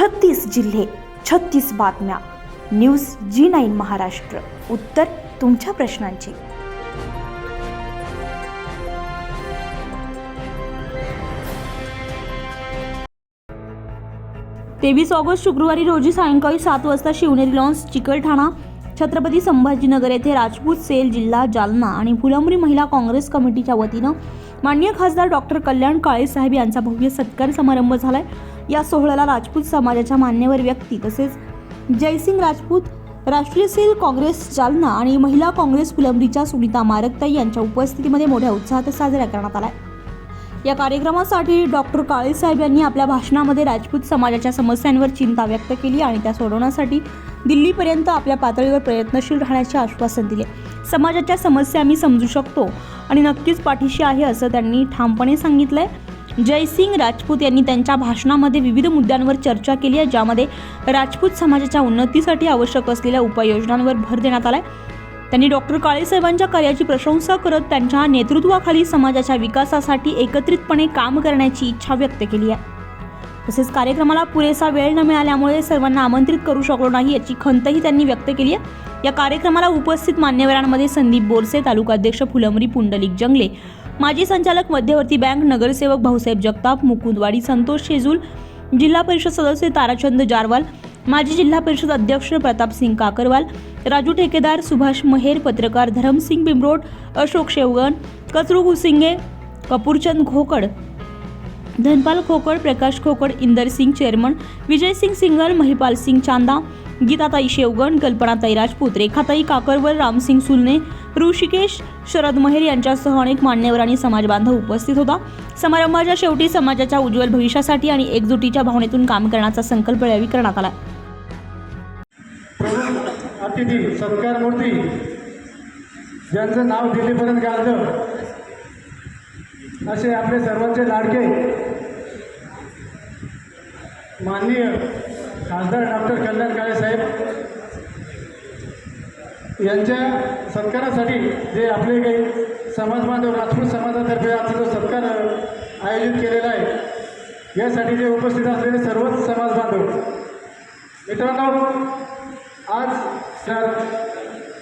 छत्तीस जिल्हे छत्तीस बातम्या. News G nine Maharashtra. उत्तर तुमच्या प्रश्नांची. तेवीस ऑगस्ट शुक्रवारी रोजी सायंकाळी सात वाजता शिवनेरी लॉन्स चिकलठाणा छत्रपती संभाजीनगर येथे राजपूत सेल जिल्हा जालना आणि फुलंबरी महिला काँग्रेस कमिटीच्या वतीनं मान्य खासदार डॉक्टर कल्याण काळेसाहेब यांचा भव्य सत्कार समारंभ झालाय. या सोहळ्याला राजपूत समाजाच्या मान्यवर व्यक्ती तसेच जयसिंग राजपूत राष्ट्रीय सेल काँग्रेस जालना आणि महिला काँग्रेस फुलंब्रीच्या सुनीता मारकताई यांच्या उपस्थितीमध्ये मोठ्या उत्साहात साजरा करण्यात आला या कार्यक्रमासाठी डॉक्टर काळेसाहेब यांनी आपल्या भाषणामध्ये राजपूत समाजाच्या समस्यांवर चिंता व्यक्त केली आणि त्या सोडवण्यासाठी दिल्लीपर्यंत आपल्या पातळीवर प्रयत्नशील राहण्याचे आश्वासन दिले. समाजाच्या समस्या मी समजू शकतो आणि नक्कीच पाठीशी आहे असं त्यांनी ठामपणे सांगितलं आहे जयसिंग राजपूत यांनी त्यांच्या भाषणामध्ये विविध मुद्द्यांवर चर्चा केली आहे ज्यामध्ये राजपूत समाजाच्या उन्नतीसाठी आवश्यक असलेल्या उपाययोजनांवर भर देण्यात आलाय. त्यांनी डॉक्टर काळेसाहेबांच्या कार्याची प्रशंसा करत त्यांच्या नेतृत्वाखाली समाजाच्या विकासासाठी एकत्रितपणे काम करण्याची इच्छा व्यक्त केली आहे. तसेच कार्यक्रमाला पुरेसा वेळ न मिळाल्यामुळे सर्वांना आमंत्रित करू शकलो नाही याची खंतही त्यांनी व्यक्त केली आहे. या कार्यक्रमाला उपस्थित मान्यवरांमध्ये संदीप बोरसे तालुकाध्यक्ष फुलंबरी पुंडलिक जंगले माजी संचालक मध्यवर्ती बँक नगरसेवक भाऊसाहेब जगताप मुकुंदवाडी संतोष शेजूल जिल्हा परिषद सदस्य ताराचंद जारवाल माजी जिल्हा परिषद अध्यक्ष प्रतापसिंग काकरवाल राजू ठेकेदार सुभाष महेर पत्रकार धरमसिंग बिमरोड अशोक शेवगण कचरू घुसिंगे कपूरचंद घोकड धनपाल खोकड प्रकाश खोकड इंदर सिंग चेअरमन विजय सिंग सिंगल महिपाल सिंग चांदा गीताताई शेवगण कल्पनाताई राजपूत रेखाताई काकरवर रामसिंग सुलने ऋषिकेश शरद महेर यांच्यासह अनेक मान्यवर आणि समाजबांधव उपस्थित होता. समारंभाच्या शेवटी समाजाच्या उज्ज्वल भविष्यासाठी आणि एकजुटीच्या भावनेतून काम करण्याचा संकल्प यावेळी करण्यात आला. अतिथी सत्कार मूर्ती ज्यांचं नाव दिल्लीपर्यंत गाजलं. असे आपले सर्वांचे लाडके माननीय खासदार डॉक्टर कल्याण काळे साहेब यांच्या सत्कारासाठी जे आपले काही समाज बांधव राजपूत समाजातर्फे आपला जो सत्कार आयोजित केलेला आहे यासाठी जे उपस्थित असलेले सर्वच समाज बांधव मित्रांनो आज तर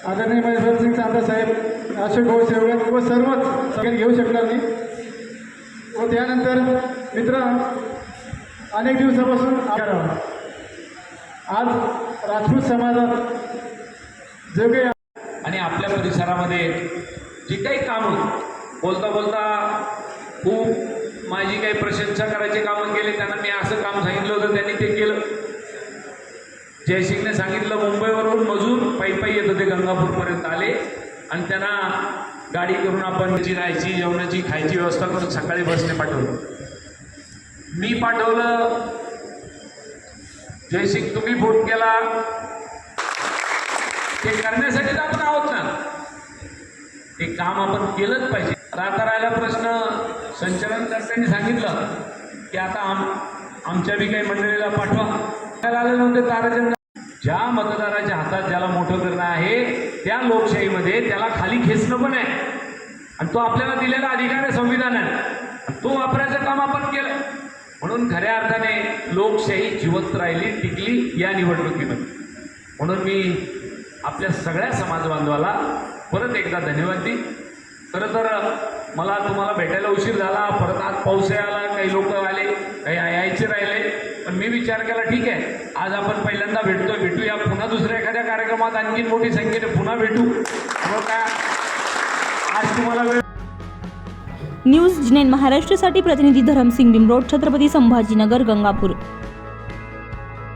आदरणीय महेश्वरसिंग चांदा साहेब अशोक भाऊ सेवक व सर्वच सगळे घेऊ शकणार नाही. व त्यानंतर मित्र अनेक दिवसापासून आज राजपूत समाजात जे काही आणि आपल्या परिसरामध्ये जी काही कामं बोलता बोलता खूप माझी काही प्रशंसा करायची कामं केले त्यांना मी असं काम सांगितलं होतं त्यांनी ते केलं. जयसिंगने सांगितलं मुंबईवरून मजूर पायी पायी येत होते गंगापूरपर्यंत आले. आणि त्यांना गाडी करून आपण त्याची राहायची जेवणाची खायची व्यवस्था करून सकाळी बसने पाठवलं. मी पाठवलं. जयसिंग तुम्ही फोन केला. ते करण्यासाठीच आपण आहोत ना. ते काम आपण केलंच पाहिजे. राहता राहिला प्रश्न संचालनकर्त्यांनी सांगितलं की आता आम आमच्या बी काही मंडळीला पाठवा. त्याला आले नव्हते ताराचंद ज्या मतदाराच्या हातात ज्याला मोठं करणं आहे त्या लोकशाहीमध्ये त्याला खाली खेचणं पण आहे. आणि तो आपल्याला दिलेला अधिकार आहे संविधानात तो वापरायचं काम आपण केलं. म्हणून खऱ्या अर्थाने लोकशाही जिवंत राहिली टिकली या निवडणुकीमध्ये. म्हणून मी आपल्या सगळ्या समाजबांधवाला परत एकदा धन्यवाद देईन. खरं तर मला तुम्हाला भेटायला उशीर झाला. परत आज पाऊस आला काही लोक आले काही यायचे राहिले. पण मी विचार केला ठीक आहे. आज आपण पहिल्यांदा भेटतोय भेटूया. पुन्हा दुसऱ्या एखाद्या कार्यक्रमात आणखी मोठी संख्येने पुन्हा भेटू. मग काय? आज तुम्हाला वेळ न्यूज जिनेन महाराष्ट्रासाठी प्रतिनिधी धरमसिंग बिमरोड छत्रपती संभाजीनगर गंगापूर.